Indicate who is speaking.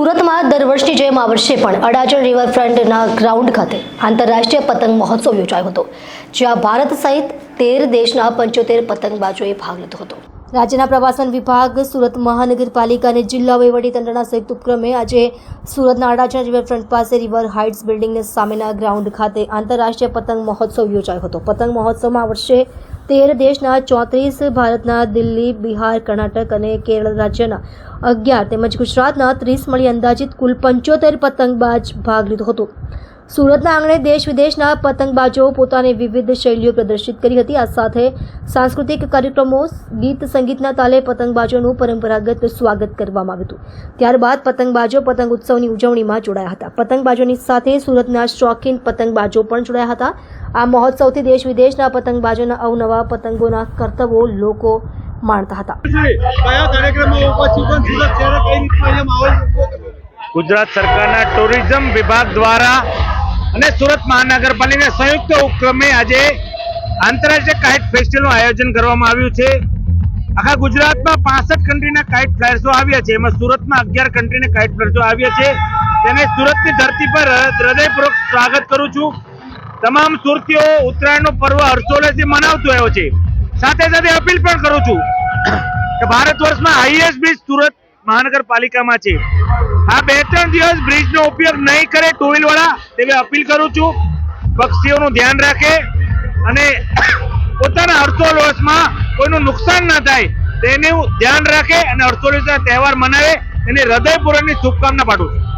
Speaker 1: સુરતમાં દર વર્ષની જેમ આ વર્ષે પણ અડાજણ રિવરફ્રન્ટના ગ્રાઉન્ડ ખાતે આંતરરાષ્ટ્રીય પતંગ મહોત્સવ યોજાયો હતો, જ્યાં ભારત સહિત તેર દેશના પંચોતેર પતંગબાજોએ ભાગ લીધો હતો. રાજ્યના પ્રવાસન વિભાગ, સુરત મહાનગરપાલિકા અને જિલ્લા વહીવટીતંત્રના સંયુક્ત ઉપક્રમે આજે સુરતના અડાજણ રિવરફ્રન્ટ પાસે રિવર હાઇટ્સ બિલ્ડિંગને સામેના ગ્રાઉન્ડ ખાતે આંતરરાષ્ટ્રીય પતંગ મહોત્સવ યોજાયો હતો. પતંગ મહોત્સવમાં આ વર્ષે તેર દેશના ચોત્રીસ ભારતના દિલ્હી, બિહાર, કર્ણાટક અને કેરળ રાજ્યના અગિયાર તેમજ ગુજરાતના ત્રીસ મળી અંદાજિત કુલ પંચોતેર પતંગબાજ ભાગ લીધો હતો. સુરતના આંગણે દેશ વિદેશના પતંગબાજો પોતાની વિવિધ શૈલીઓ પ્રદર્શિત કરી હતી. આ સાથે સાંસ્કૃતિક કાર્યક્રમો ગીત સંગીતના તાલે પતંગબાજોનું પરંપરાગત સ્વાગત કરવામાં આવ્યું હતું. ત્યારબાદ પતંગબાજો પતંગ ઉત્સવની ઉજવણીમાં જોડાયા હતા. પતંગબાજોની સાથે સુરતના શોખીન પતંગબાજો પણ જોડાયા હતા. આ મહોત્સવથી દેશ વિદેશના પતંગબાજોના અવનવા પતંગોના કરતબો લોકો માણતા હતા?
Speaker 2: ગુજરાત સરકારના ટુરિઝમ વિભાગ દ્વારા અને સુરત મહાનગરપાલિકાના સંયુક્ત ઉપક્રમે આજે આંતરરાષ્ટ્રીય કાઇટ ફેસ્ટિવલનું આયોજન કરવામાં આવ્યું છે. આખા ગુજરાતમાં પાસઠ કન્ટ્રીના કાઇટ ફ્લાયર્સો આવ્યા છે. એમાં સુરતમાં અગિયાર કન્ટ્રીના કાઇટ ફ્લાયર્સો આવ્યા છે. તેને સુરતની ધરતી પર હૃદયપૂર્વક સ્વાગત કરું છું. તમામ સુરતીઓ, ઉત્તરાયણનો પર્વ હર્ષોલ્લાસથી મનાવતો આવ્યો છે. સાથે સાથે અપીલ પણ કરું છું કે ભારત વર્ષમાં હાઈએસ્ટ બ્રિજ સુરત મહાનગરપાલિકામાં છે. આ બે ત્રણ દિવસ બ્રિજનો ઉપયોગ નહીં કરે ટુ વાળા તેવી અપીલ કરું છું. પક્ષીઓનું ધ્યાન રાખે અને પોતાના હર્ષોલ્લાસમાં કોઈનું નુકસાન ના થાય, તેનું ધ્યાન રાખે અને હર્ષોલ્લાસના તહેવાર મનાવે. એની હૃદયપૂર્વકની શુભકામના પાઠવું છું.